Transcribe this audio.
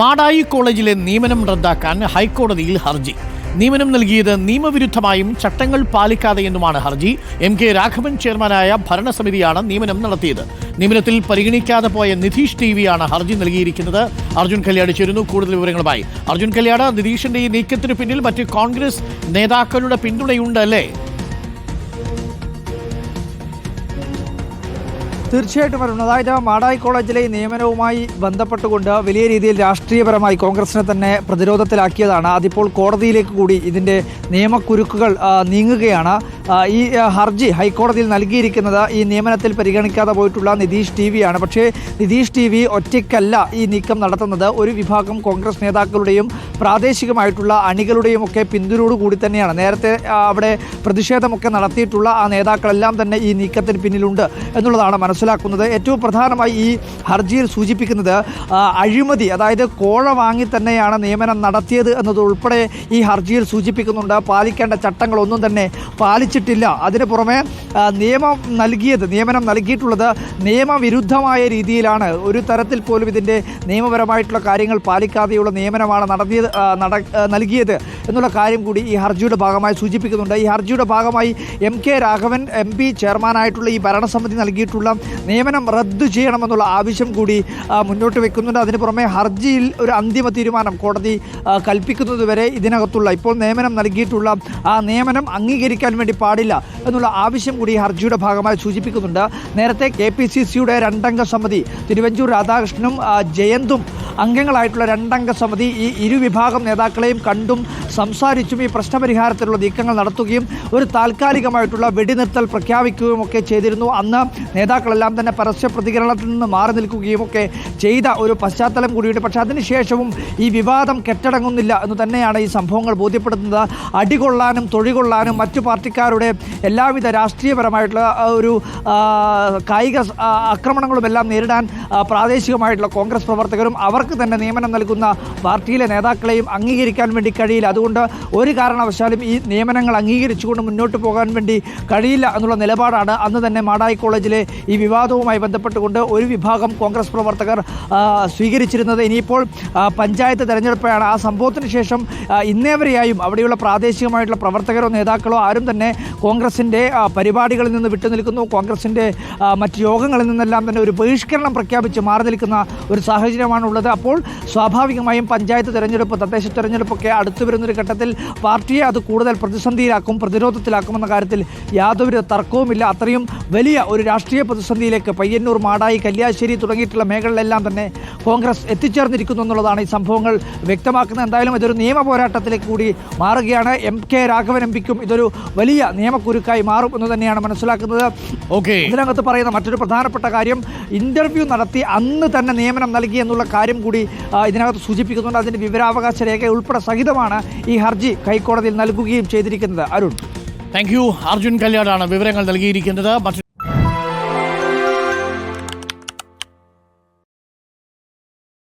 മാടായി കോളേജിലെ നിയമനം റദ്ദാക്കാൻ ഹൈക്കോടതിയിൽ ഹർജി. നിയമനം നൽകിയത് നിയമവിരുദ്ധമായും ചട്ടങ്ങൾ പാലിക്കാതെയെന്നുമാണ് ഹർജി. എം കെ രാഘവൻ ചെയർമാനായ ഭരണസമിതിയാണ് നിയമനം നടത്തിയത്. നിയമനത്തിൽ പരിഗണിക്കാതെ പോയ നിതീഷ് ടി വിയാണ് ഹർജി നൽകിയിരിക്കുന്നത്. അർജുൻ കല്യാട് ചേരുന്നു. കൂടുതൽ വിവരങ്ങളുമായി അർജുൻ കല്യാട് നിതീഷിന്റെ ഈ നീക്കത്തിന് പിന്നിൽ മറ്റ് കോൺഗ്രസ് നേതാക്കളുടെ പിന്തുണയുണ്ട് അല്ലേ? തീർച്ചയായിട്ടും വരുന്നു അതായത് മാടായി കോളേജിലെ നിയമനവുമായി ബന്ധപ്പെട്ടുകൊണ്ട് വലിയ രീതിയിൽ രാഷ്ട്രീയപരമായി കോൺഗ്രസിനെ തന്നെ പ്രതിരോധത്തിലാക്കിയതാണ്. അതിപ്പോൾ കോടതിയിലേക്ക് കൂടി ഇതിന്റെ നിയമക്കുരുക്കുകൾ നീങ്ങുകയാണ്. ഈ ഹർജി ഹൈക്കോടതിയിൽ നൽകിയിരിക്കുന്നത് ഈ നിയമനത്തിൽ പരിഗണിക്കാതെ പോയിട്ടുള്ള നിതീഷ് ടി വിയാണ് പക്ഷേ നിതീഷ് ടി വി ഒറ്റയ്ക്കല്ല ഈ നീക്കം നടത്തുന്നത്. ഒരു വിഭാഗം കോൺഗ്രസ് നേതാക്കളുടെയും പ്രാദേശികമായിട്ടുള്ള അണികളുടെയും ഒക്കെ പിന്തുണയോടുകൂടി തന്നെയാണ്. നേരത്തെ അവിടെ പ്രതിഷേധമൊക്കെ നടത്തിയിട്ടുള്ള ആ നേതാക്കളെല്ലാം തന്നെ ഈ നീക്കത്തിന് പിന്നിലുണ്ട് എന്നുള്ളതാണ് മനസ്സിലാക്കുന്നത്. ഏറ്റവും പ്രധാനമായി ഈ ഹർജിയിൽ സൂചിപ്പിക്കുന്നത് അഴിമതി അതായത് കോഴ വാങ്ങി തന്നെയാണ് നിയമനം നടത്തിയത് എന്നത് ഉൾപ്പെടെ ഈ ഹർജിയിൽ സൂചിപ്പിക്കുന്നുണ്ട്. പാലിക്കേണ്ട ചട്ടങ്ങളൊന്നും തന്നെ പാലിച്ചിട്ടില്ല അതിന് പുറമെ നിയമം നൽകിയത് നിയമനം നൽകിയിട്ടുള്ളത് നിയമവിരുദ്ധമായ രീതിയിലാണ്. ഒരു തരത്തിൽ പോലും ഇതിന്റെ നിയമപരമായിട്ടുള്ള കാര്യങ്ങൾ പാലിക്കാതെയുള്ള നിയമനമാണ് നടത്തിയത് നൽകിയത്. എന്നുള്ള കാര്യം കൂടി ഈ ഹർജിയുടെ ഭാഗമായി സൂചിപ്പിക്കുന്നുണ്ട്. ഈ ഹർജിയുടെ ഭാഗമായി M K Raghavan M P ചെയർമാനായിട്ടുള്ള ഈ ഭരണസമിതി നൽകിയിട്ടുള്ള നിയമനം റദ്ദു ചെയ്യണമെന്നുള്ള ആവശ്യം കൂടി മുന്നോട്ട് വെക്കുന്നുണ്ട്. അതിന് പുറമെ ഹർജിയിൽ ഒരു അന്തിമ തീരുമാനം കോടതി കൽപ്പിക്കുന്നത് കൽപ്പിക്കുന്നതുവരെ ഇതിനകത്തുള്ള ഇപ്പോൾ നിയമനം നൽകിയിട്ടുള്ള ആ നിയമനം അംഗീകരിക്കാൻ വേണ്ടി പാടില്ല എന്നുള്ള ആവശ്യം കൂടി ഹർജിയുടെ ഭാഗമായി സൂചിപ്പിക്കുന്നുണ്ട്. നേരത്തെ കെ പി സി സിയുടെ രണ്ടംഗ സമിതി തിരുവഞ്ചൂർ രാധാകൃഷ്ണനും ജയന്തും അംഗങ്ങളായിട്ടുള്ള രണ്ടംഗ സമിതി ഈ ഇരുവിഭാഗം നേതാക്കളെയും കണ്ടും സംസാരിച്ചും ഈ പ്രശ്നപരിഹാരത്തിലുള്ള നീക്കങ്ങൾ നടത്തുകയും ഒരു താൽക്കാലികമായിട്ടുള്ള വെടിനിർത്തൽ പ്രഖ്യാപിക്കുകയും ഒക്കെ ചെയ്തിരുന്നു. അന്ന് നേതാക്കളെല്ലാം തന്നെ പരസ്യ പ്രതികരണത്തിൽ നിന്ന് മാറി നിൽക്കുകയും ഒക്കെ ചെയ്ത ഒരു പശ്ചാത്തലം കൂടിയുണ്ട്. പക്ഷേ അതിനുശേഷവും ഈ വിവാദം കെട്ടടങ്ങുന്നില്ല എന്ന് തന്നെയാണ് ഈ സംഭവങ്ങൾ ബോധ്യപ്പെടുത്തുന്നത്. അടികൊള്ളാനും തൊഴികൊള്ളാനും മറ്റു പാർട്ടിക്കാരുടെ എല്ലാവിധ രാഷ്ട്രീയപരമായിട്ടുള്ള ഒരു കായിക ആക്രമണങ്ങളുമെല്ലാം നേരിടാൻ പ്രാദേശികമായിട്ടുള്ള കോൺഗ്രസ് പ്രവർത്തകരും അവർക്ക് തന്നെ നിയമനം നൽകുന്ന പാർട്ടിയിലെ നേതാക്കളെയും അംഗീകരിക്കാൻ വേണ്ടി കഴിയില്ല. അതുകൊണ്ട് ഒരു കാരണവശാലും ഈ നിയമനങ്ങൾ അംഗീകരിച്ചുകൊണ്ട് മുന്നോട്ട് പോകാൻ വേണ്ടി കഴിയില്ല എന്നുള്ള നിലപാടാണ് അന്ന് തന്നെ മാടായി കോളേജിലെ ഈ വിവാദവുമായി ബന്ധപ്പെട്ടുകൊണ്ട് ഒരു വിഭാഗം കോൺഗ്രസ് പ്രവർത്തകർ സ്വീകരിച്ചിരുന്നത്. ഇനിയിപ്പോൾ പഞ്ചായത്ത് തെരഞ്ഞെടുപ്പാണ്. ആ സംഭവത്തിന് ശേഷം ഇന്നേവരെയായും അവിടെയുള്ള പ്രാദേശികമായിട്ടുള്ള പ്രവർത്തകരോ നേതാക്കളോ ആരും തന്നെ കോൺഗ്രസിന്റെ പരിപാടികളിൽ നിന്ന് വിട്ടുനിൽക്കുന്നു. കോൺഗ്രസിന്റെ മറ്റ് യോഗങ്ങളിൽ നിന്നെല്ലാം തന്നെ ഒരു ബഹിഷ്കരണം പ്രഖ്യാപിച്ച് മാറി നിൽക്കുന്ന ഒരു സാഹചര്യമാണുള്ളത്. അപ്പോൾ സ്വാഭാവികമായും പഞ്ചായത്ത് തെരഞ്ഞെടുപ്പ് തദ്ദേശ തെരഞ്ഞെടുപ്പൊക്കെ അടുത്തു വരുന്നൊരു ഘട്ടത്തിൽ പാർട്ടിയെ അത് കൂടുതൽ പ്രതിസന്ധിയിലാക്കും പ്രതിരോധത്തിലാക്കുമെന്ന കാര്യത്തിൽ യാതൊരു തർക്കവുമില്ല. അത്രയും വലിയ ഒരു രാഷ്ട്രീയ പ്രതിസന്ധിയിലേക്ക് പയ്യന്നൂർ മാടായി കല്യാശ്ശേരി തുടങ്ങിയിട്ടുള്ള മേഖലകളിലെല്ലാം തന്നെ കോൺഗ്രസ് എത്തിച്ചേർന്നിരിക്കുന്നു എന്നുള്ളതാണ് ഈ സംഭവങ്ങൾ വ്യക്തമാക്കുന്നത്. എന്തായാലും ഇതൊരു നിയമ പോരാട്ടത്തിലേക്ക് കൂടി മാറുകയാണ്. എം കെ രാഘവൻ എം പിക്കും ഇതൊരു വലിയ നിയമക്കുരുക്കായി മാറും എന്ന് തന്നെയാണ് മനസ്സിലാക്കുന്നത്. ഓക്കെ. ഇതിനകത്ത് പറയുന്ന മറ്റൊരു പ്രധാനപ്പെട്ട കാര്യം ഇന്റർവ്യൂ നടത്തി അന്ന് തന്നെ നിയമനം നൽകി എന്നുള്ള കാര്യം കൂടി ഇതിനകത്ത് സൂചിപ്പിക്കുന്നുണ്ട്. അതിന്റെ വിവരാവകാശ രേഖ ഉൾപ്പെടെ സഹിതമാണ് ഈ ഹർജി ഹൈക്കോടതിയിൽ നൽകുകയും ചെയ്തിരിക്കുന്നത്. അരുൺ. താങ്ക് യു അർജുൻ കല്യാണാണ് വിവരങ്ങൾ നൽകിയിരിക്കുന്നത്.